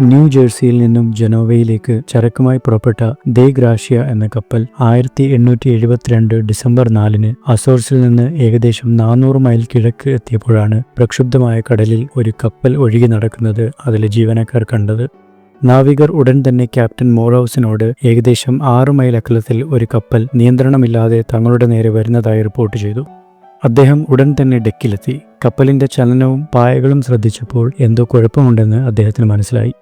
New ജേഴ്സിയിൽ നിന്നും ജനോവയിലേക്ക് ചരക്കുമായി പുറപ്പെട്ട ദേ ഗ്രാഷ്യ എന്ന കപ്പൽ ആയിരത്തി എണ്ണൂറ്റി എഴുപത്തിരണ്ട് ഡിസംബർ നാലിന് അസോർസിൽ നിന്ന് ഏകദേശം നാനൂറ് മൈൽ കിഴക്ക് എത്തിയപ്പോഴാണ് പ്രക്ഷുബ്ധമായ കടലിൽ ഒരു കപ്പൽ ഒഴുകി നടക്കുന്നത് അതിലെ ജീവനക്കാർ കണ്ടത്. നാവികർ ഉടൻ തന്നെ ക്യാപ്റ്റൻ മോറൌസിനോട് ഏകദേശം ആറ് മൈൽ അകലത്തിൽ ഒരു കപ്പൽ നിയന്ത്രണമില്ലാതെ തങ്ങളുടെ നേരെ വരുന്നതായി റിപ്പോർട്ട് ചെയ്തു. അദ്ദേഹം ഉടൻ തന്നെ ഡെക്കിലെത്തി. കപ്പലിന്റെ ചലനവും പായകളും ശ്രദ്ധിച്ചപ്പോൾ എന്തോ കുഴപ്പമുണ്ടെന്ന് അദ്ദേഹത്തിന് മനസ്സിലായി.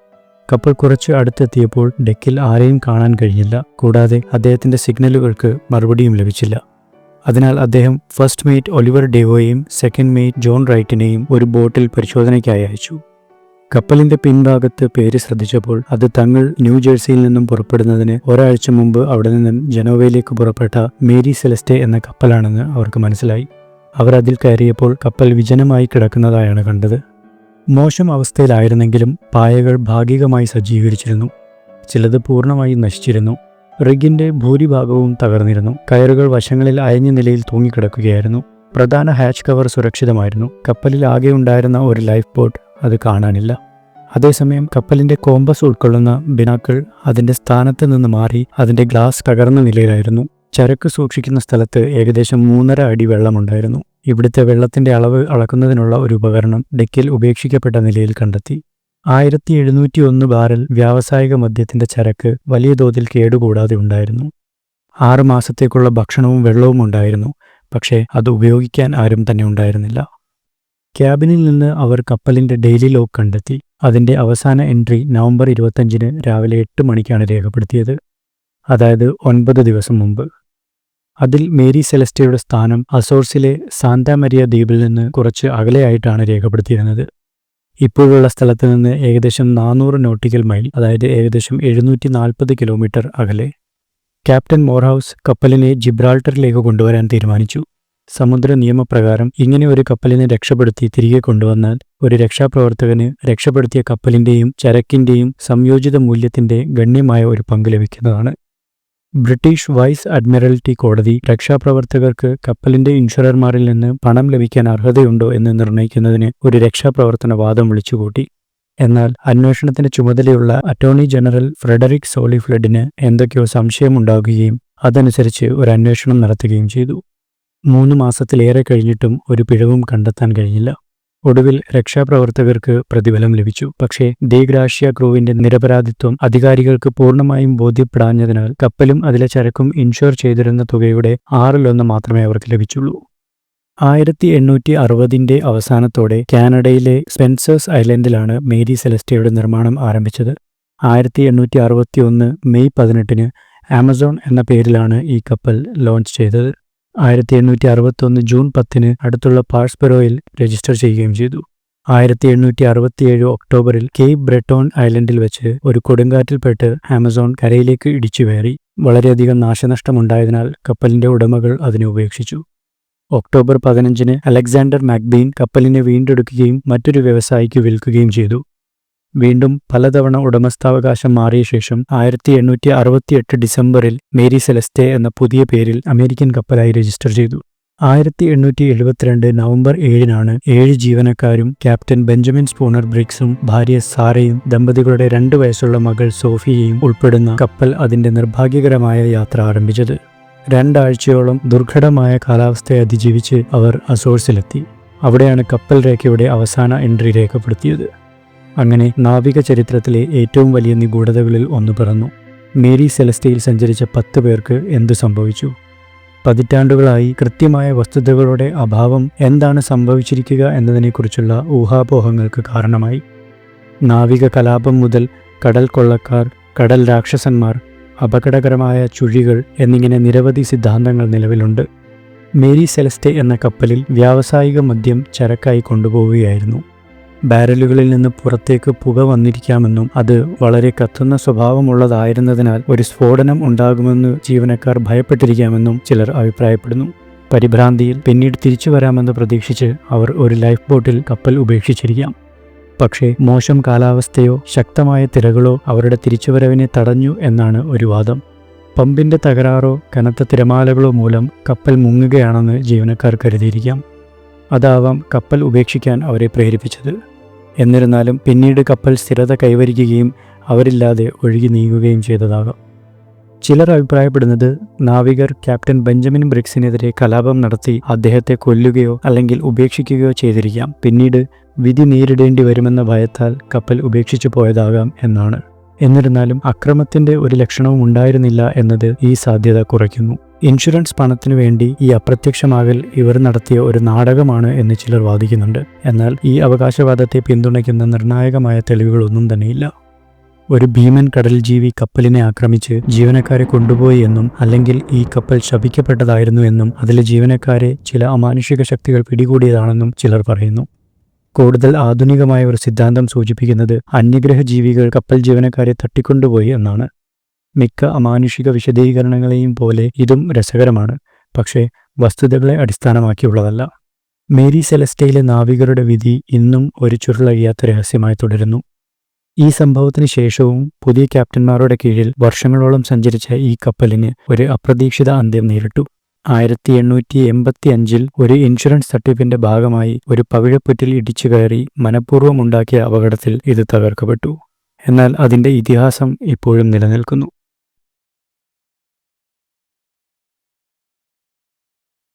കപ്പൽ കുറച്ച് അടുത്തെത്തിയപ്പോൾ ഡെക്കിൽ ആരെയും കാണാൻ കഴിഞ്ഞില്ല. കൂടാതെ അദ്ദേഹത്തിന്റെ സിഗ്നലുകൾക്ക് മറുപടിയും ലഭിച്ചില്ല. അതിനാൽ അദ്ദേഹം ഫസ്റ്റ് മെയ്റ്റ് ഒലിവർ ഡേവോയെയും സെക്കൻഡ് മെയ്റ്റ് ജോൺ റൈറ്റിനെയും ഒരു ബോട്ടിൽ പരിശോധനയ്ക്കായി അയച്ചു. കപ്പലിന്റെ പിൻഭാഗത്ത് പേര് ശ്രദ്ധിച്ചപ്പോൾ അത് തങ്ങൾ ന്യൂജേഴ്സിയിൽ നിന്നും പുറപ്പെടുന്നതിന് ഒരാഴ്ച മുമ്പ് അവിടെ നിന്നും ജനോവയിലേക്ക് പുറപ്പെട്ട മേരി സെലസ്റ്റെ എന്ന കപ്പലാണെന്ന് അവർക്ക് മനസ്സിലായി. അവർ അതിൽ കയറിയപ്പോൾ കപ്പൽ വിജനമായി കിടക്കുന്നതായാണ് കണ്ടത്. മോശം അവസ്ഥയിലായിരുന്നെങ്കിലും പായകൾ ഭാഗികമായി സജ്ജീകരിച്ചിരുന്നു. ചിലത് പൂർണമായി നശിച്ചിരുന്നു. റിഗിന്റെ ഭൂരിഭാഗവും തകർന്നിരുന്നു. കയറുകൾ വശങ്ങളിൽ അയഞ്ഞ നിലയിൽ തൂങ്ങിക്കിടക്കുകയായിരുന്നു. പ്രധാന ഹാച്ച് കവർ സുരക്ഷിതമായിരുന്നു. കപ്പലിൽ ആകെ ഉണ്ടായിരുന്ന ഒരു ലൈഫ് ബോട്ട് അത് കാണാനില്ല. അതേസമയം കപ്പലിന്റെ കോമ്പസ് ഉൾക്കൊള്ളുന്ന ബിനാക്കൾ അതിന്റെ സ്ഥാനത്ത് നിന്ന് മാറി അതിന്റെ ഗ്ലാസ് തകർന്ന നിലയിലായിരുന്നു. ചരക്ക് സൂക്ഷിക്കുന്ന സ്ഥലത്ത് ഏകദേശം മൂന്നര അടി വെള്ളമുണ്ടായിരുന്നു. ഇവിടുത്തെ വെള്ളത്തിന്റെ അളവ് അളക്കുന്നതിനുള്ള ഒരു ഉപകരണം ഡെക്കിൽ ഉപേക്ഷിക്കപ്പെട്ട നിലയിൽ കണ്ടെത്തി. ആയിരത്തി എഴുന്നൂറ്റി ഒന്ന് ബാരൽ വ്യാവസായിക മദ്യത്തിന്റെ ചരക്ക് വലിയ തോതിൽ കേടുകൂടാതെ ഉണ്ടായിരുന്നു. ആറു മാസത്തേക്കുള്ള ഭക്ഷണവും വെള്ളവും ഉണ്ടായിരുന്നു പക്ഷേ അത് ഉപയോഗിക്കാൻ ആരും തന്നെ ഉണ്ടായിരുന്നില്ല. ക്യാബിനിൽ നിന്ന് അവർ കപ്പലിന്റെ ഡെയിലി ലോഗ് കണ്ടെത്തി. അതിന്റെ അവസാന എൻട്രി നവംബർ ഇരുപത്തഞ്ചിന് രാവിലെ എട്ട് മണിക്കാണ് രേഖപ്പെടുത്തിയത്. അതായത് ഒൻപത് ദിവസം മുമ്പ്. അതിൽ മേരി സെലസ്റ്റയുടെ സ്ഥാനം അസോർസിലെ സാന്താമരിയ ദ്വീപിൽ നിന്ന് കുറച്ച് അകലെയായിട്ടാണ് രേഖപ്പെടുത്തിയിരുന്നത്. ഇപ്പോഴുള്ള സ്ഥലത്ത് നിന്ന് ഏകദേശം നാനൂറ് നോട്ടിക്കൽ മൈൽ അതായത് ഏകദേശം എഴുന്നൂറ്റി നാൽപ്പത് കിലോമീറ്റർ അകലെ ക്യാപ്റ്റൻ മോർഹൌസ് കപ്പലിനെ ജിബ്രാൾട്ടറിലേക്ക് കൊണ്ടുവരാൻ തീരുമാനിച്ചു. സമുദ്ര നിയമപ്രകാരം ഇങ്ങനെ ഒരു കപ്പലിനെ രക്ഷപ്പെടുത്തി തിരികെ കൊണ്ടുവന്നാൽ ഒരു രക്ഷാപ്രവർത്തകന് രക്ഷപ്പെടുത്തിയ കപ്പലിന്റെയും ചരക്കിന്റെയും സംയോജിത മൂല്യത്തിന്റെ ഗണ്യമായ ഒരു പങ്ക് ലഭിക്കുന്നതാണ്. ബ്രിട്ടീഷ് വൈസ് അഡ്മിറൽറ്റി കോടതി രക്ഷാപ്രവർത്തകർക്ക് കപ്പലിന്റെ ഇൻഷുറർമാരിൽ നിന്ന് പണം ലഭിക്കാൻ അർഹതയുണ്ടോ എന്ന് നിർണയിക്കുന്നതിന് ഒരു രക്ഷാപ്രവർത്തന വാദം വിളിച്ചുകൂട്ടി. എന്നാൽ അന്വേഷണത്തിന്റെ ചുമതലയുള്ള അറ്റോർണി ജനറൽ ഫ്രെഡറിക് സോളിഫ്ലഡിന് എന്തൊക്കെയോ സംശയമുണ്ടാകുകയും അതനുസരിച്ച് ഒരു അന്വേഷണം നടത്തുകയും ചെയ്തു. മൂന്ന് മാസത്തിലേറെ കഴിഞ്ഞിട്ടും ഒരു പിഴവും കണ്ടെത്താൻ കഴിഞ്ഞില്ല. ഒടുവിൽ രക്ഷാപ്രവർത്തകർക്ക് പ്രതിഫലം ലഭിച്ചു. പക്ഷേ ദേഗ്രാഷ്യ ക്രൂവിന്റെ നിരപരാധിത്വം അധികാരികൾക്ക് പൂർണമായും ബോധ്യപ്പെടാഞ്ഞതിനാൽ കപ്പലും അതിലെ ചരക്കും ഇൻഷുർ ചെയ്തിരുന്ന തുകയുടെ ആറിലൊന്ന് മാത്രമേ അവർക്ക് ലഭിച്ചുള്ളൂ. ആയിരത്തി എണ്ണൂറ്റി അറുപതിന്റെ അവസാനത്തോടെ കാനഡയിലെ സ്പെൻസേഴ്സ് ഐലൻഡിലാണ് മേരി സെലസ്റ്റയുടെ നിർമ്മാണം ആരംഭിച്ചത്. ആയിരത്തി എണ്ണൂറ്റി അറുപത്തി ഒന്ന് മെയ് പതിനെട്ടിന് ആമസോൺ എന്ന പേരിലാണ് ഈ കപ്പൽ ലോഞ്ച് ചെയ്തത്. ആയിരത്തി എണ്ണൂറ്റി അറുപത്തൊന്ന് ജൂൺ പത്തിന് അടുത്തുള്ള പാഴ്സ്പെറോയിൽ രജിസ്റ്റർ ചെയ്യുകയും ചെയ്തു. ആയിരത്തി എണ്ണൂറ്റി അറുപത്തിയേഴ് ഒക്ടോബറിൽ കേപ്പ് ബ്രെട്ടോൺ ഐലൻഡിൽ വെച്ച് ഒരു കൊടുങ്കാറ്റിൽപ്പെട്ട് ആമസോൺ കരയിലേക്ക് ഇടിച്ചു കയറി. വളരെയധികം നാശനഷ്ടമുണ്ടായതിനാൽ കപ്പലിന്റെ ഉടമകൾ അതിനെ ഉപേക്ഷിച്ചു. ഒക്ടോബർ പതിനഞ്ചിന് അലക്സാണ്ടർ മാക്ബീൻ കപ്പലിനെ വീണ്ടെടുക്കുകയും മറ്റൊരു വ്യവസായിക്ക് വിൽക്കുകയും ചെയ്തു. വീണ്ടും പലതവണ ഉടമസ്ഥാവകാശം മാറിയ ശേഷം ആയിരത്തി എണ്ണൂറ്റി അറുപത്തിയെട്ട് ഡിസംബറിൽ മേരി സെലസ്റ്റേ എന്ന പുതിയ പേരിൽ അമേരിക്കൻ കപ്പലായി രജിസ്റ്റർ ചെയ്തു. ആയിരത്തി എണ്ണൂറ്റി എഴുപത്തിരണ്ട് നവംബർ ഏഴിനാണ് ഏഴ് ജീവനക്കാരും ക്യാപ്റ്റൻ ബെഞ്ചമിൻ സ്പൂണർ ബ്രിക്സും ഭാര്യ സാറയും ദമ്പതികളുടെ രണ്ട് വയസ്സുള്ള മകൾ സോഫിയയും ഉൾപ്പെടുന്ന കപ്പൽ അതിന്റെ നിർഭാഗ്യകരമായ യാത്ര ആരംഭിച്ചത്. രണ്ടാഴ്ചയോളം ദുർഘടമായ കാലാവസ്ഥയെ അതിജീവിച്ച് അവർ അസോഴ്സിലെത്തി അവിടെയാണ് കപ്പൽ രേഖയുടെ അവസാന എൻട്രി രേഖപ്പെടുത്തിയത്. അങ്ങനെ നാവിക ചരിത്രത്തിലെ ഏറ്റവും വലിയ നിഗൂഢതകളിൽ ഒന്ന് പിറന്നു. മേരി സെലസ്റ്റയിൽ സഞ്ചരിച്ച പത്ത് പേർക്ക് എന്തു സംഭവിച്ചു? പതിറ്റാണ്ടുകളായി കൃത്യമായ വസ്തുതകളുടെ അഭാവം എന്താണ് സംഭവിച്ചിരിക്കുക എന്നതിനെക്കുറിച്ചുള്ള ഊഹാപോഹങ്ങൾക്ക് കാരണമായി. നാവിക കലാപം മുതൽ കടൽ കൊള്ളക്കാർ കടൽ രാക്ഷസന്മാർ അപകടകരമായ ചുഴികൾ എന്നിങ്ങനെ നിരവധി സിദ്ധാന്തങ്ങൾ നിലവിലുണ്ട്. മേരി സെലസ്റ്റെ എന്ന കപ്പലിൽ വ്യാവസായിക മദ്യം ചരക്കായി കൊണ്ടുപോവുകയായിരുന്നു. ബാരലുകളിൽ നിന്ന് പുറത്തേക്ക് പുക വന്നിരിക്കാമെന്നും അത് വളരെ കത്തുന്ന സ്വഭാവമുള്ളതായിരുന്നതിനാൽ ഒരു സ്ഫോടനം ഉണ്ടാകുമെന്ന് ജീവനക്കാർ ഭയപ്പെട്ടിരിക്കാമെന്നും ചിലർ അഭിപ്രായപ്പെടുന്നു. പരിഭ്രാന്തിയിൽ പിന്നീട് തിരിച്ചു വരാമെന്ന് പ്രതീക്ഷിച്ച് അവർ ഒരു ലൈഫ് ബോട്ടിൽ കപ്പൽ ഉപേക്ഷിച്ചിരിക്കാം. പക്ഷേ മോശം കാലാവസ്ഥയോ ശക്തമായ തിരകളോ അവരുടെ തിരിച്ചുവരവിനെ തടഞ്ഞു എന്നാണ് ഒരു വാദം. പമ്പിന്റെ തകരാറോ കനത്ത തിരമാലകളോ മൂലം കപ്പൽ മുങ്ങുകയാണെന്ന് ജീവനക്കാർ കരുതിയിരിക്കാം. അതാവാം കപ്പൽ ഉപേക്ഷിക്കാൻ അവരെ പ്രേരിപ്പിച്ചത്. എന്നിരുന്നാലും പിന്നീട് കപ്പൽ സ്ഥിരത കൈവരിക്കുകയും അവരില്ലാതെ ഒഴുകി നീങ്ങുകയും ചെയ്തതാകാം. ചിലർ അഭിപ്രായപ്പെടുന്നത് നാവികർ ക്യാപ്റ്റൻ ബെഞ്ചമിൻ ബ്രിക്സിനെതിരെ കലാപം നടത്തി അദ്ദേഹത്തെ കൊല്ലുകയോ അല്ലെങ്കിൽ ഉപേക്ഷിക്കുകയോ ചെയ്തിരിക്കാം. പിന്നീട് വിധി നേരിടേണ്ടി വരുമെന്ന ഭയത്താൽ കപ്പൽ ഉപേക്ഷിച്ചു പോയതാകാം എന്നാണ്. എന്നിരുന്നാലും അക്രമത്തിന്റെ ഒരു ലക്ഷണവും ഉണ്ടായിരുന്നില്ല എന്നത് ഈ സാധ്യത കുറയ്ക്കുന്നു. ഇൻഷുറൻസ് പണത്തിനു വേണ്ടി ഈ അപ്രത്യക്ഷമാകൽ ഇവർ നടത്തിയ ഒരു നാടകമാണ് എന്ന് ചിലർ വാദിക്കുന്നുണ്ട്. എന്നാൽ ഈ അവകാശവാദത്തെ പിന്തുണയ്ക്കുന്ന നിർണായകമായ തെളിവുകളൊന്നും തന്നെയില്ല. ഒരു ഭീമൻ കടൽ ജീവി കപ്പലിനെ ആക്രമിച്ച് ജീവനക്കാരെ കൊണ്ടുപോയി എന്നും അല്ലെങ്കിൽ ഈ കപ്പൽ ശപിക്കപ്പെട്ടതായിരുന്നു എന്നും അതിലെ ജീവനക്കാരെ ചില അമാനുഷിക ശക്തികൾ പിടികൂടിയതാണെന്നും ചിലർ പറയുന്നു. കൂടുതൽ ആധുനികമായ ഒരു സിദ്ധാന്തം സൂചിപ്പിക്കുന്നത് അന്യഗ്രഹ ജീവികൾ കപ്പൽ ജീവനക്കാരെ തട്ടിക്കൊണ്ടുപോയി എന്നാണ്. മിക്ക അമാനുഷിക വിശദീകരണങ്ങളെയും പോലെ ഇതും രസകരമാണ്. പക്ഷേ വസ്തുതകളെ അടിസ്ഥാനമാക്കിയുള്ളതല്ല. മേരി സെലസ്റ്റയിലെ നാവികരുടെ വിധി ഇന്നും ഒരു ചുരുളഴിയാത്ത രഹസ്യമായി തുടരുന്നു. ഈ സംഭവത്തിന് ശേഷവും പുതിയ ക്യാപ്റ്റന്മാരുടെ കീഴിൽ വർഷങ്ങളോളം സഞ്ചരിച്ച ഈ കപ്പലിന് ഒരു അപ്രതീക്ഷിത അന്ത്യം നേരിട്ടു. ആയിരത്തി എണ്ണൂറ്റി എൺപത്തി അഞ്ചിൽ ഒരു ഇൻഷുറൻസ് തട്ടിപ്പിന്റെ ഭാഗമായി ഒരു പവിഴപ്പുറ്റിൽ ഇടിച്ചു കയറി മനഃപൂർവമുണ്ടാക്കിയ അപകടത്തിൽ ഇത് തകർക്കപ്പെട്ടു. എന്നാൽ അതിന്റെ ഇതിഹാസം ഇപ്പോഴും നിലനിൽക്കുന്നു.